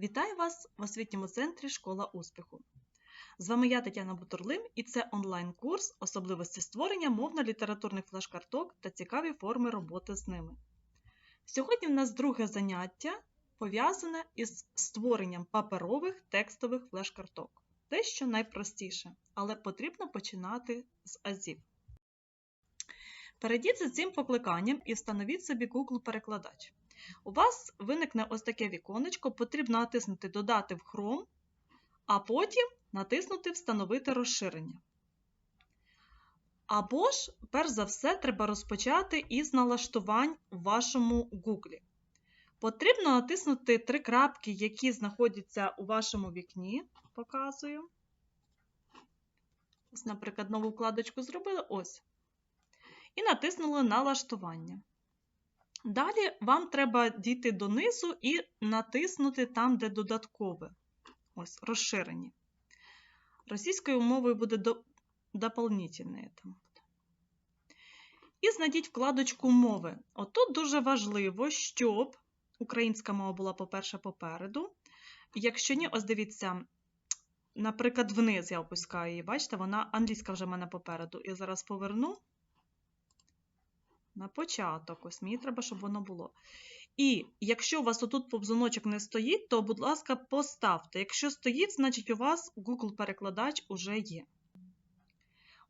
Вітаю вас в освітньому центрі Школа успіху. З вами я Тетяна Бутурлим і це онлайн-курс особливості створення мовно-літературних флеш-карток та цікаві форми роботи з ними. Сьогодні в нас друге заняття пов'язане із створенням паперових текстових флеш-карток. Дещо найпростіше, але потрібно починати з азів. Перейдіть за цим покликанням і встановіть собі Google-перекладач. У вас виникне ось таке віконечко, потрібно натиснути Додати в Chrome, а потім натиснути Встановити розширення. Або ж, перш за все, треба розпочати із налаштувань в вашому Google. Потрібно натиснути три крапки, які знаходяться у вашому вікні. Показую. Ось, наприклад, нову вкладочку зробили. Ось. І натиснули Налаштування. Далі вам треба дійти донизу і натиснути там, де додаткове. Ось, розширені. Російською мовою буде до... І знайдіть вкладочку мови. Отут дуже важливо, щоб українська мова була, по-перше, попереду. Якщо ні, ось дивіться, наприклад, вниз я опускаю її. Бачите, вона англійська вже в мене попереду. Я зараз поверну на початок. Ось мені треба, щоб воно було. І якщо у вас отут повзуночок не стоїть, то, будь ласка, поставте. Якщо стоїть, значить у вас Google-перекладач уже є.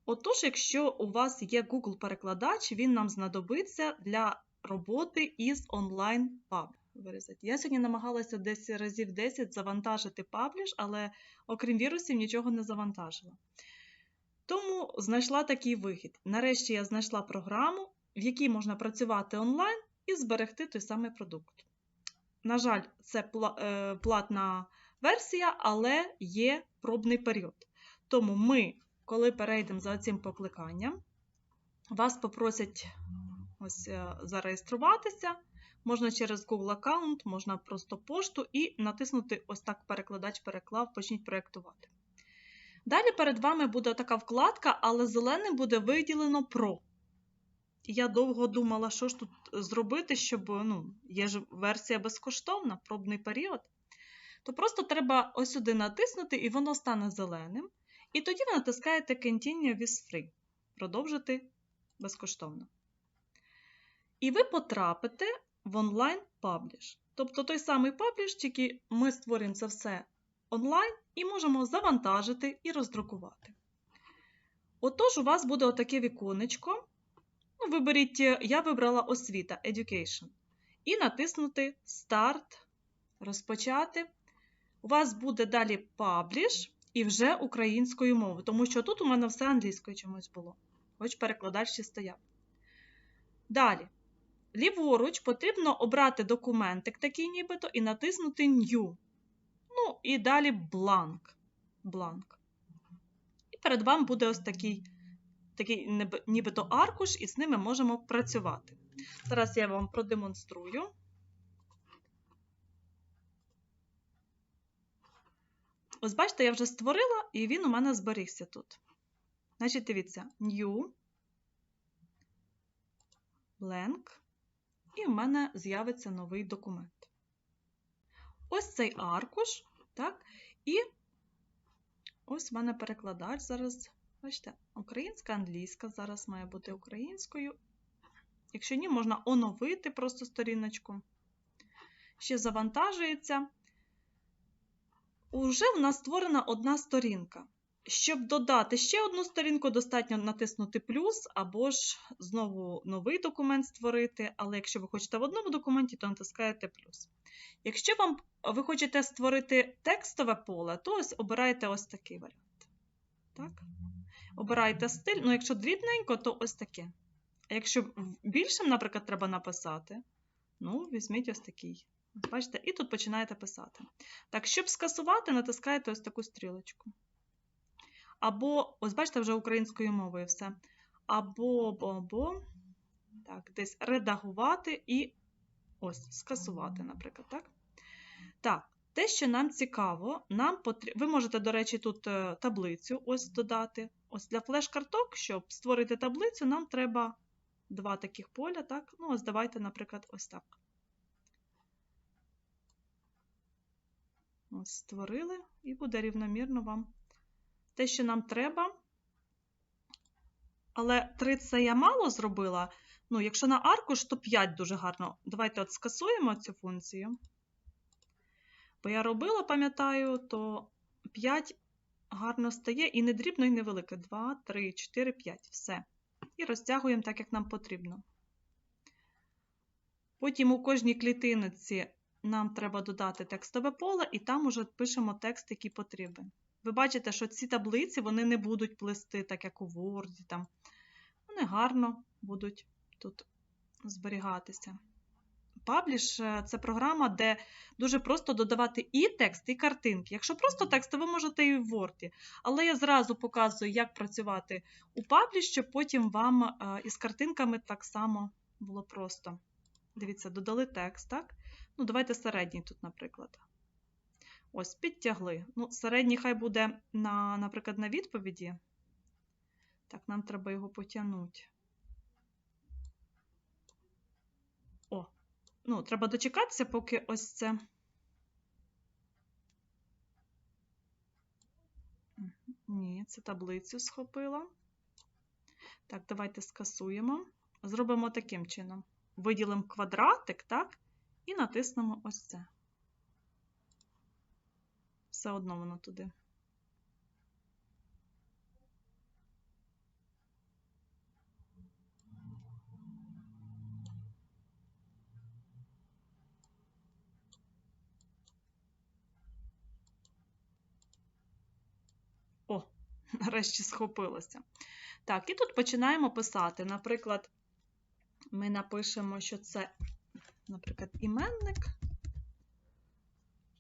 Отож, якщо у вас є Google-перекладач, він нам знадобиться для роботи із онлайн-паб. Я сьогодні намагалася десь разів 10 завантажити пабліш, але окрім вірусів нічого не завантажила. Тому знайшла такий вихід. Нарешті я знайшла програму, в якій можна працювати онлайн і зберегти той самий продукт. На жаль, це платна версія, але є пробний період. Тому ми, коли перейдемо за цим покликанням, вас попросять ось зареєструватися. Можна через Google аккаунт, можна просто пошту і натиснути ось так перекладач переклав, почніть проєктувати. Далі перед вами буде така вкладка, але зеленим буде виділено Pro. Я довго думала, що ж тут зробити, щоб ну, є ж версія безкоштовна, пробний період. То просто треба ось сюди натиснути, і воно стане зеленим. І тоді ви натискаєте Continue with Free. Продовжити безкоштовно. І ви потрапите в онлайн пабліш. Тобто той самий пабліш, тільки ми створюємо це все онлайн і можемо завантажити і роздрукувати. Отож, у вас буде отаке віконечко. Виберіть, я вибрала освіта Education. І натиснути Старт, розпочати. У вас буде далі пабліш і вже українською мовою, тому що тут у мене все англійською чомусь було. Хоч перекладач ще стояв. Далі. Ліворуч потрібно обрати документик такий нібито і натиснути New. Ну, і далі бланк. бланк. І перед вами буде ось такий такий нібито аркуш, і з ними можемо працювати. Зараз я вам продемонструю. Ось, бачите, я вже створила, і він у мене зберігся тут. Значить, дивіться, New, Blank, і в мене з'явиться новий документ. Ось цей аркуш, так, і ось в мене перекладач зараз Бачите, українська, англійська зараз має бути українською. Якщо ні, можна оновити просто сторіночку. Ще завантажується. Уже в нас створена одна сторінка. Щоб додати ще одну сторінку, достатньо натиснути плюс, або ж знову новий документ створити. Але якщо ви хочете в одному документі, то натискаєте плюс. Якщо вам ви хочете створити текстове поле, то ось обирайте ось такий варіант. Так? Обирайте стиль, ну, якщо дрібненько, то ось таке. А якщо більшим, наприклад, треба написати, ну, візьміть ось такий. Бачите, і тут починаєте писати. Так, щоб скасувати, натискаєте ось таку стрілочку. Або, ось бачите, вже українською мовою все. Або, або, або, так, десь редагувати і ось, скасувати, наприклад, так? Так, те, що нам цікаво, нам потр... ви можете, до речі, тут е, таблицю ось додати. Ось Для флеш-карток, щоб створити таблицю, нам треба два таких поля. так? Ну, ось давайте, наприклад, ось так. Ось створили, і буде рівномірно вам те, що нам треба. Але 3 це я мало зробила. Ну, якщо на аркуш, то 5 дуже гарно. Давайте от скасуємо цю функцію. Бо я робила, пам'ятаю, то 5 гарно стає і не дрібно, і невелике. 2, 3, 4, 5. Все. І розтягуємо так, як нам потрібно. Потім у кожній клітинці нам треба додати текстове поле, і там уже пишемо текст, який потрібен. Ви бачите, що ці таблиці вони не будуть плести, так як у Word. Там. Вони гарно будуть тут зберігатися. Publish – це програма, де дуже просто додавати і текст, і картинки. Якщо просто текст, то ви можете і в Word. Але я зразу показую, як працювати у Publish, щоб потім вам із картинками так само було просто. Дивіться, додали текст, так? Ну, давайте середній тут, наприклад. Ось, підтягли. Ну, середній хай буде, на, наприклад, на відповіді. Так, нам треба його потягнути. О, ну, треба дочекатися, поки ось це. Ні, це таблицю схопила. Так, давайте скасуємо. Зробимо таким чином. Виділимо квадратик, так? І натиснемо ось це. Все одно воно туди. О, нарешті схопилося. Так, і тут починаємо писати. Наприклад, ми напишемо, що це, наприклад, іменник.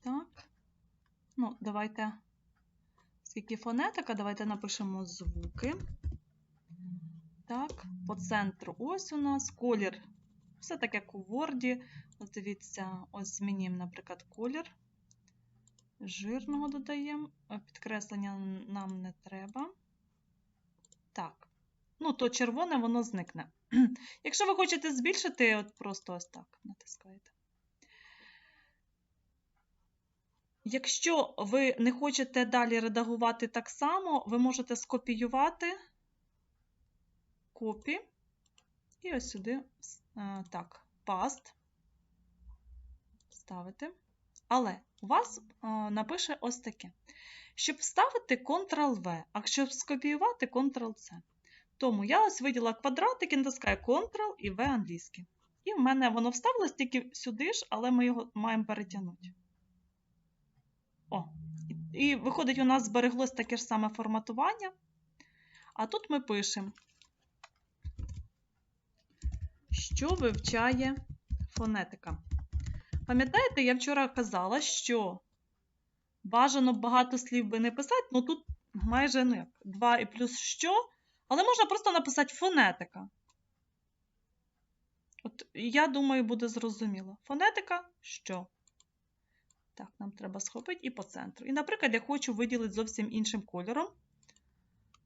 Так. Ну, давайте, скільки фонетика, давайте напишемо звуки. Так, по центру ось у нас колір. Все так, як у Word. Ось дивіться, ось змінюємо, наприклад, колір. Жирного додаємо. Підкреслення нам не треба. Так. Ну, то червоне воно зникне. Якщо ви хочете збільшити, от просто ось так натискаєте. Якщо ви не хочете далі редагувати так само, ви можете скопіювати копі і ось сюди так, паст ставити. Але у вас напише ось таке. Щоб вставити Ctrl-V, а щоб скопіювати Ctrl-C. Тому я ось виділа квадратик і натискаю Ctrl і V англійський. І в мене воно вставилось тільки сюди ж, але ми його маємо перетягнути. О, і виходить, у нас збереглось таке ж саме форматування. А тут ми пишемо, що вивчає фонетика. Пам'ятаєте, я вчора казала, що бажано багато слів би не писати, ну тут майже ну як, 2 і плюс що, але можна просто написати фонетика. От, я думаю, буде зрозуміло. Фонетика що? Так, нам треба схопити і по центру. І, наприклад, я хочу виділити зовсім іншим кольором,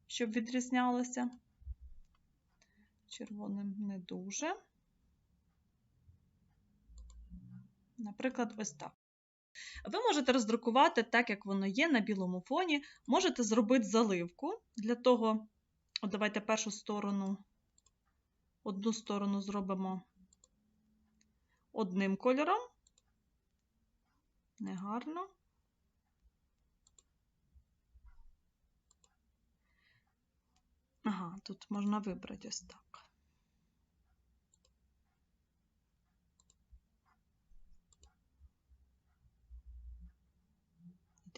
щоб відрізнялося. Червоним не дуже. Наприклад, ось так. Ви можете роздрукувати так, як воно є на білому фоні. Можете зробити заливку. Для того, от давайте першу сторону, одну сторону зробимо одним кольором. Негарно. Ага, тут можна вибрати ось так.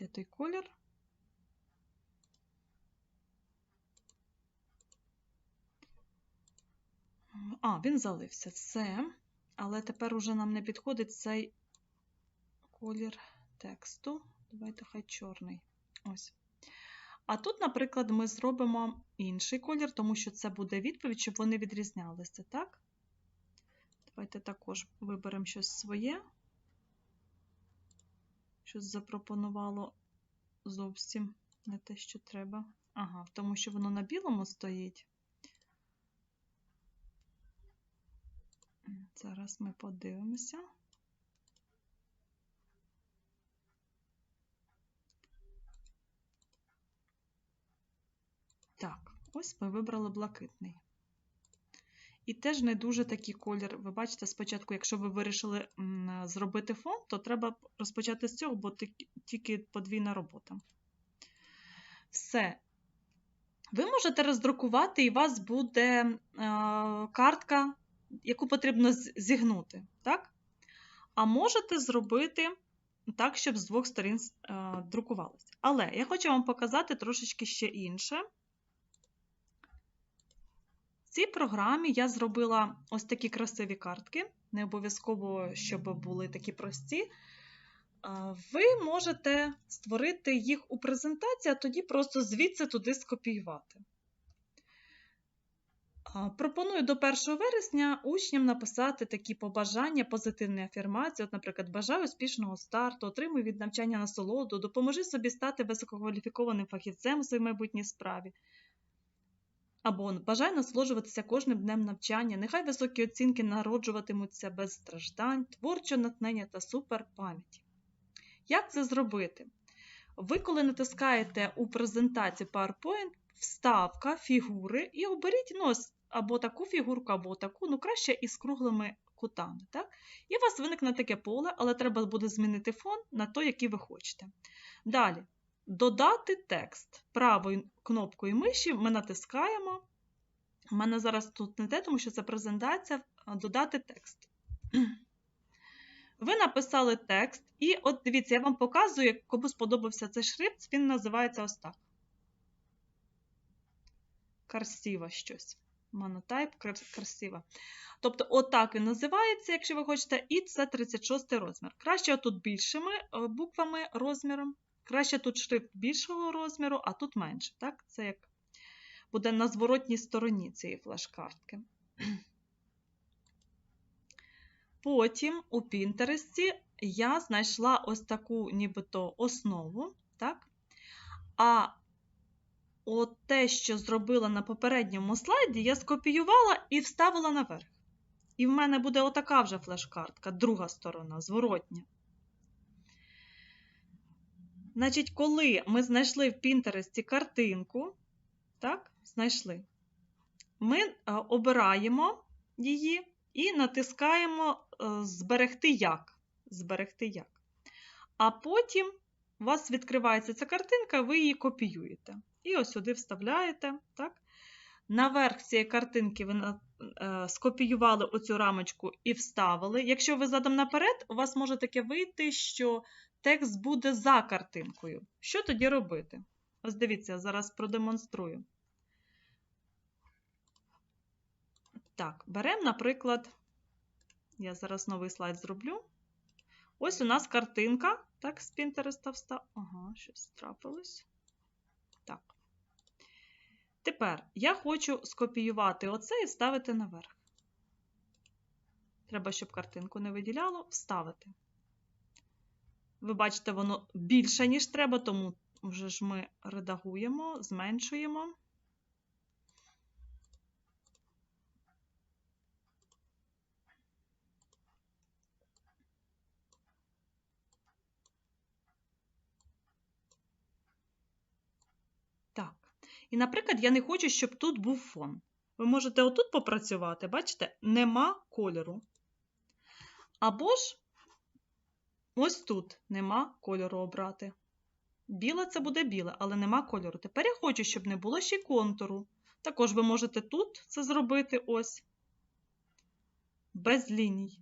Де той колір? А, він залився. Все. Але тепер уже нам не підходить цей колір тексту. Давайте хай чорний. Ось. А тут, наприклад, ми зробимо інший колір, тому що це буде відповідь, щоб вони відрізнялися, так? Давайте також виберемо щось своє. Щось запропонувало зовсім не те, що треба. Ага, тому що воно на білому стоїть. Зараз ми подивимося. Так, ось ми вибрали блакитний. І теж не дуже такий колір. Ви бачите, спочатку, якщо ви вирішили зробити фон, то треба розпочати з цього, бо тільки- подвійна робота. Все. Ви можете роздрукувати, і у вас буде е, картка, яку потрібно зігнути. Так? А можете зробити так, щоб з двох сторін е, друкувалося. Але я хочу вам показати трошечки ще інше. Цій програмі я зробила ось такі красиві картки. Не обов'язково, щоб були такі прості. Ви можете створити їх у презентації, а тоді просто звідси туди скопіювати. Пропоную до 1 вересня учням написати такі побажання, позитивні афірмації. От, наприклад, бажаю успішного старту, отримуй від навчання насолоду, допоможи собі стати висококваліфікованим фахівцем у своїй майбутній справі. Або бажаю насолоджуватися кожним днем навчання, нехай високі оцінки народжуватимуться без страждань, творчого натхнення та суперпам'яті. Як це зробити? Ви, коли натискаєте у презентації PowerPoint, вставка, фігури, і оберіть ну, або таку фігурку, або таку, ну краще із круглими кутами. Так? І у вас виникне таке поле, але треба буде змінити фон на той, який ви хочете. Далі. Додати текст. Правою кнопкою миші ми натискаємо. У мене зараз тут не те, тому що це презентація. Додати текст. Ви написали текст, і от дивіться, я вам показую, кому сподобався цей шрифт, він називається ось так. Красиво щось. Монотайп красиво. Тобто, отак він називається, якщо ви хочете, і це 36 розмір. Краще тут більшими е, буквами розміром. Краще тут шрифт більшого розміру, а тут менше. Так? Це як буде на зворотній стороні цієї флеш-картки. Потім у Пінтересті я знайшла ось таку нібито основу. Так? А от те, що зробила на попередньому слайді, я скопіювала і вставила наверх. І в мене буде отака вже флеш-картка, друга сторона, зворотня. Значить, коли ми знайшли в Пінтересті картинку, так, знайшли, ми е, обираємо її і натискаємо е, Зберегти як. Зберегти як. А потім у вас відкривається ця картинка, ви її копіюєте. І ось сюди вставляєте. так. Наверх цієї картинки ви е, скопіювали оцю рамочку і вставили. Якщо ви задом наперед, у вас може таке вийти, що текст буде за картинкою. Що тоді робити? Ось дивіться, я зараз продемонструю. Так, беремо, наприклад, я зараз новий слайд зроблю. Ось у нас картинка, так, з Pinterest встав. Ага, щось трапилось. Так. Тепер я хочу скопіювати оце і вставити наверх. Треба, щоб картинку не виділяло, вставити. Ви бачите, воно більше, ніж треба, тому вже ж ми редагуємо, зменшуємо. Так. І, наприклад, я не хочу, щоб тут був фон. Ви можете отут попрацювати, бачите, нема кольору. Або ж ось тут нема кольору обрати. Біле це буде біле, але нема кольору. Тепер я хочу, щоб не було ще контуру. Також ви можете тут це зробити ось без ліній.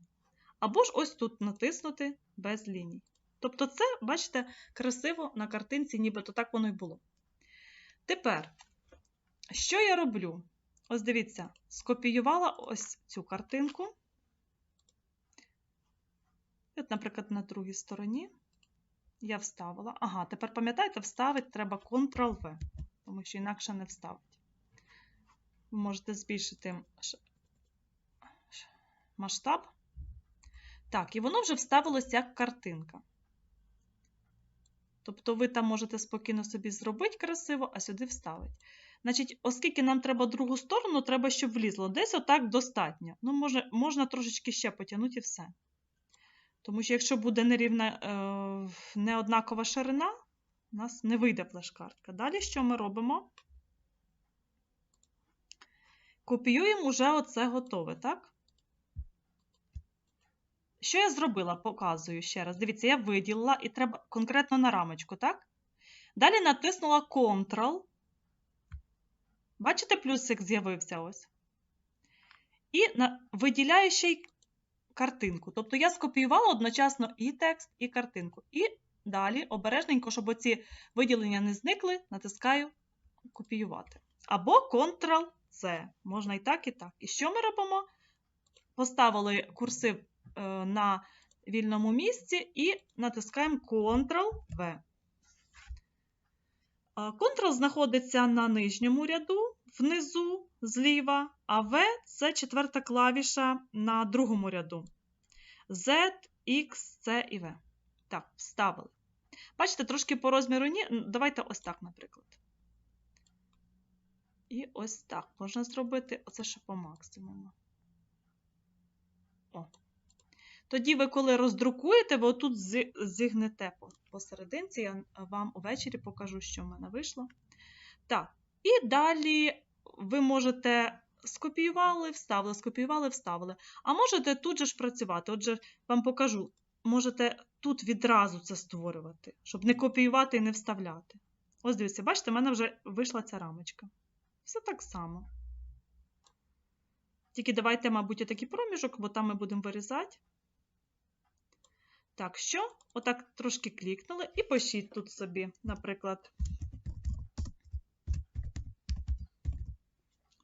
Або ж ось тут натиснути без ліній. Тобто, це, бачите, красиво на картинці, нібито так воно й було. Тепер, що я роблю? Ось дивіться, скопіювала ось цю картинку. От, наприклад, на другій стороні я вставила. Ага, тепер пам'ятаєте, вставити треба Ctrl-V, тому що інакше не вставить. Ви можете збільшити масштаб. Так, і воно вже вставилось як картинка. Тобто ви там можете спокійно собі зробити красиво, а сюди вставити. Значить, оскільки нам треба другу сторону, треба, щоб влізло. Десь отак достатньо. Ну, може, можна трошечки ще потягнути і все. Тому що, якщо буде нерівна, е, неоднакова ширина, у нас не вийде флеш-картка. Далі що ми робимо? Копіюємо уже оце готове, так? Що я зробила? Показую ще раз. Дивіться, я виділила і треба конкретно на рамочку, так? Далі натиснула Ctrl. Бачите, плюсик з'явився ось. І виділяю ще й картинку. Тобто я скопіювала одночасно і текст, і картинку. І далі обережненько, щоб оці виділення не зникли, натискаю копіювати. Або Ctrl-C. Можна і так, і так. І що ми робимо? Поставили курсив е, на вільному місці і натискаємо Ctrl-V. Ctrl знаходиться на нижньому ряду, внизу, зліва, а V це четверта клавіша на другому ряду. Z, X, C і V. Так, вставили. Бачите, трошки по розміру ні. Давайте ось так, наприклад. І ось так можна зробити оце ще по максимуму. О. Тоді ви, коли роздрукуєте, ви отут зігнете посерединці, я вам увечері покажу, що в мене вийшло. Так, і далі ви можете скопіювали, вставили, скопіювали, вставили. А можете тут же ж працювати. Отже, вам покажу. Можете тут відразу це створювати, щоб не копіювати і не вставляти. Ось дивіться, бачите, в мене вже вийшла ця рамочка. Все так само. Тільки давайте, мабуть, такий проміжок, бо там ми будемо вирізати. Так, що? Отак трошки клікнули і пишіть тут собі, наприклад.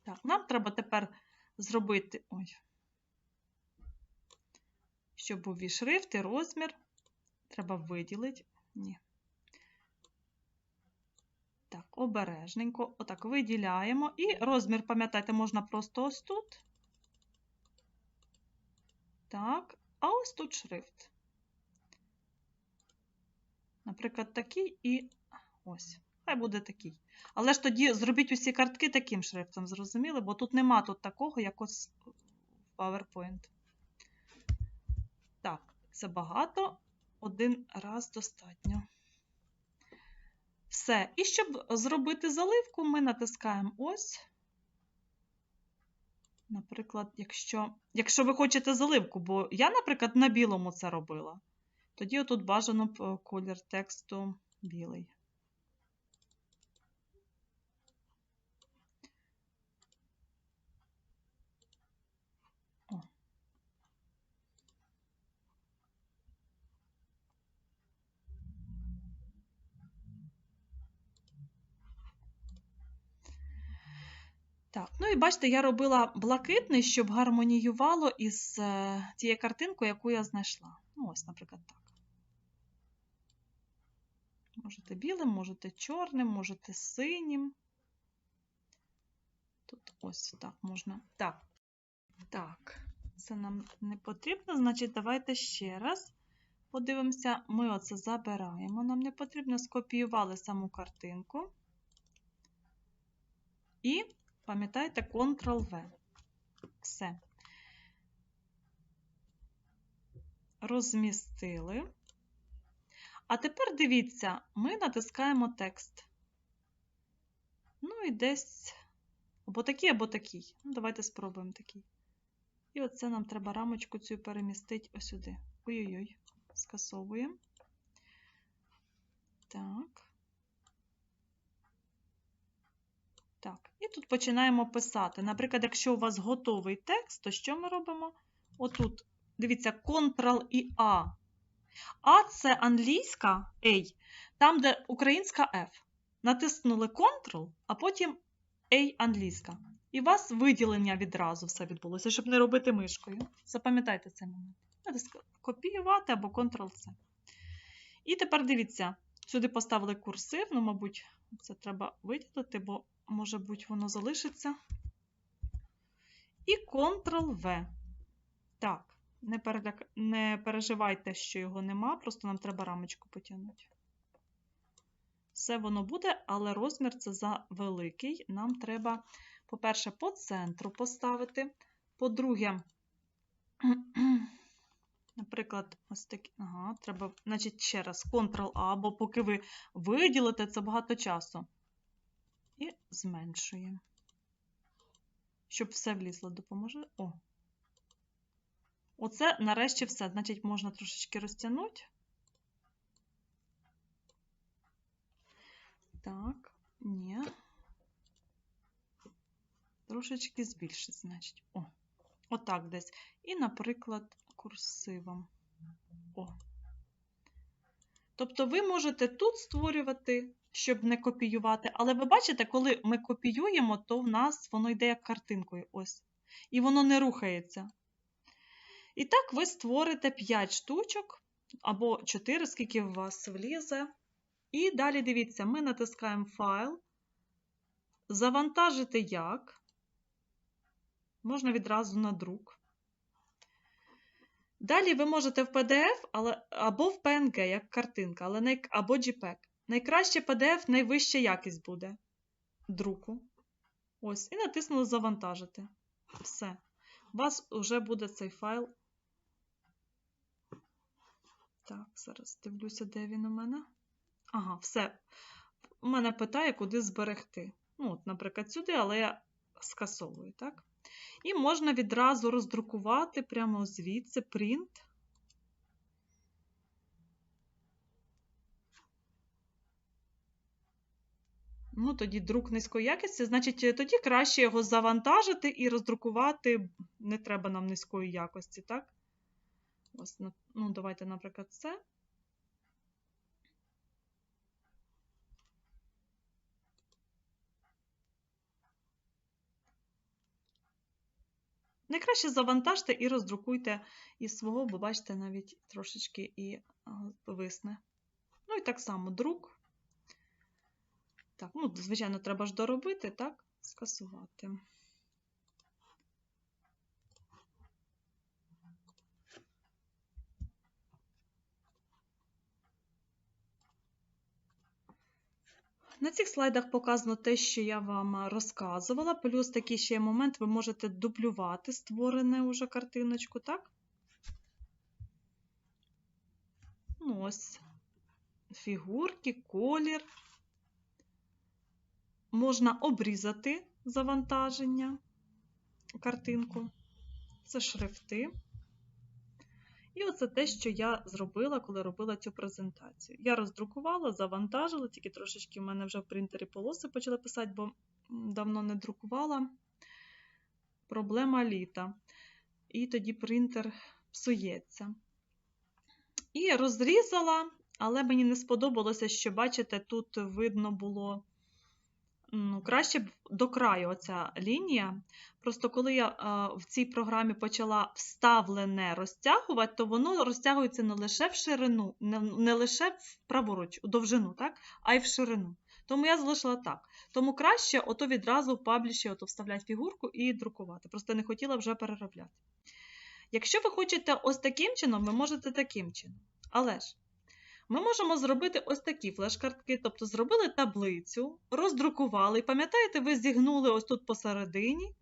Так, нам треба тепер зробити. Ой. Щоб був і шрифт, і розмір. Треба виділити. Ні. Так, обережненько. Отак виділяємо. І розмір, пам'ятайте, можна просто ось тут. Так, а ось тут шрифт. Наприклад, такий і ось. Хай буде такий. Але ж тоді зробіть усі картки таким шрифтом, зрозуміли? Бо тут нема тут такого, як ось PowerPoint. Так, це багато. Один раз достатньо. Все. І щоб зробити заливку, ми натискаємо ось. Наприклад, якщо якщо ви хочете заливку, бо я, наприклад, на білому це робила, тоді отут бажано б колір тексту білий. Так, ну і бачите, я робила блакитний, щоб гармоніювало із е, тією картинкою, яку я знайшла. Ну, ось, наприклад, так. Можете білим, можете чорним, можете синім. Тут ось так можна. Так, так, це нам не потрібно, значить, давайте ще раз подивимося. Ми оце забираємо. Нам не потрібно скопіювали саму картинку. І Пам'ятаєте, Ctrl-V. Все. Розмістили. А тепер дивіться, ми натискаємо текст. Ну і десь або такий, або такий. Ну, Давайте спробуємо такий. І оце нам треба рамочку цю перемістити ось сюди. Ой-ой-ой, скасовуємо. Так. Так, і тут починаємо писати. Наприклад, якщо у вас готовий текст, то що ми робимо? Отут, дивіться, Ctrl і А. А це англійська A, там, де українська F. Натиснули Ctrl, а потім A англійська. І у вас виділення відразу все відбулося, щоб не робити мишкою. Запам'ятайте цей момент. Копіювати або Ctrl-C. І тепер дивіться, сюди поставили курсив, ну, мабуть, це треба виділити, бо може бути, воно залишиться. І Ctrl-V. Так, не, переляк... не переживайте, що його нема, просто нам треба рамочку потягнути. Все воно буде, але розмір це за великий. Нам треба, по-перше, по центру поставити. По-друге, наприклад, ось такі. Ага, треба, значить, ще раз Ctrl-A, бо поки ви виділите, це багато часу і зменшуємо. щоб все влізло, допоможе. О. Оце нарешті все. Значить, можна трошечки розтягнути. Так, ні. Трошечки збільшить, значить. О, отак десь. І, наприклад, курсивом. О. Тобто ви можете тут створювати, щоб не копіювати, але ви бачите, коли ми копіюємо, то в нас воно йде як картинкою. Ось. І воно не рухається. І так ви створите 5 штучок або 4, скільки у вас влізе. І далі дивіться, ми натискаємо файл. Завантажити як. Можна відразу на друк. Далі ви можете в PDF але, або в PNG, як картинка, але най... або JPEG. Найкраще PDF найвища якість буде друку. Ось, і натиснули Завантажити. Все. У вас вже буде цей файл. Так, зараз дивлюся, де він у мене. Ага, все. У мене питає, куди зберегти. Ну, от, наприклад, сюди, але я скасовую, так? І можна відразу роздрукувати прямо звідси print. Ну, тоді друк низької якості, значить, тоді краще його завантажити і роздрукувати не треба нам низької якості, так? Ось, ну, давайте, наприклад, це. Найкраще завантажте і роздрукуйте із свого, бо бачите, навіть трошечки і висне. Ну і так само друк. Так, ну, звичайно, треба ж доробити, так, скасувати. На цих слайдах показано те, що я вам розказувала, плюс такий ще момент, ви можете дублювати створену уже картиночку, так? Ну, ось фігурки, колір. Можна обрізати завантаження, картинку. Це шрифти. І оце те, що я зробила, коли робила цю презентацію. Я роздрукувала, завантажила, тільки трошечки в мене вже в принтері полоси почали писати, бо давно не друкувала. Проблема літа. І тоді принтер псується. І розрізала, але мені не сподобалося, що, бачите, тут видно було краще б до краю оця лінія. Просто коли я а, в цій програмі почала вставлене розтягувати, то воно розтягується не лише в ширину, не лише в праворуч, у довжину, так? а й в ширину. Тому я залишила так. Тому краще ото відразу в пабліші ото вставляти фігурку і друкувати. Просто не хотіла вже переробляти. Якщо ви хочете ось таким чином, ви можете таким чином. Але ж ми можемо зробити ось такі флеш-картки, тобто зробили таблицю, роздрукували. Пам'ятаєте, ви зігнули ось тут посередині.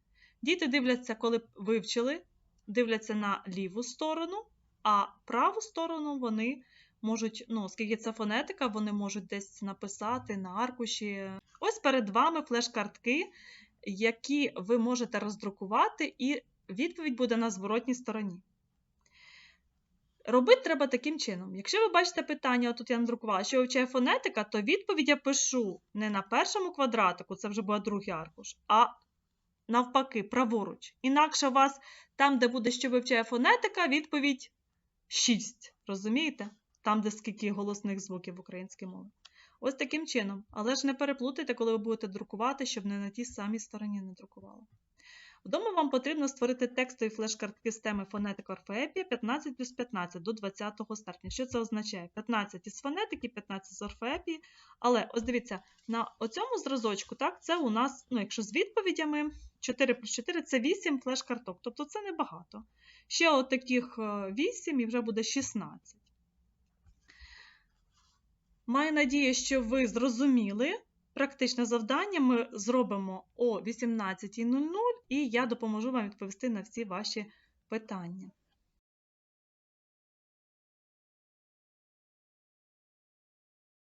Діти дивляться, коли вивчили, дивляться на ліву сторону, а праву сторону вони можуть, ну, оскільки це фонетика, вони можуть десь написати на аркуші. Ось перед вами флеш-картки, які ви можете роздрукувати, і відповідь буде на зворотній стороні. Робити треба таким чином. Якщо ви бачите питання, отут я надрукувала, що вивчає фонетика, то відповідь я пишу не на першому квадратику, це вже буде другий аркуш, а навпаки, праворуч. Інакше у вас там, де буде, що вивчає фонетика, відповідь 6. Розумієте? Там, де скільки голосних звуків в українській мові. Ось таким чином. Але ж не переплутайте, коли ви будете друкувати, щоб не на тій самій стороні не друкували. Вдома вам потрібно створити текстові флеш-картки з теми фонетика орфоепія 15 плюс 15 до 20 серпня. Що це означає? 15 із фонетики, 15 з орфоепії. Але ось дивіться, на цьому зразочку, так, це у нас, ну, якщо з відповідями, 4 плюс 4 це 8 флеш-карток, тобто це небагато. Ще от таких 8 і вже буде 16. Маю надію, що ви зрозуміли. Практичне завдання ми зробимо о 18.00 і я допоможу вам відповісти на всі ваші питання.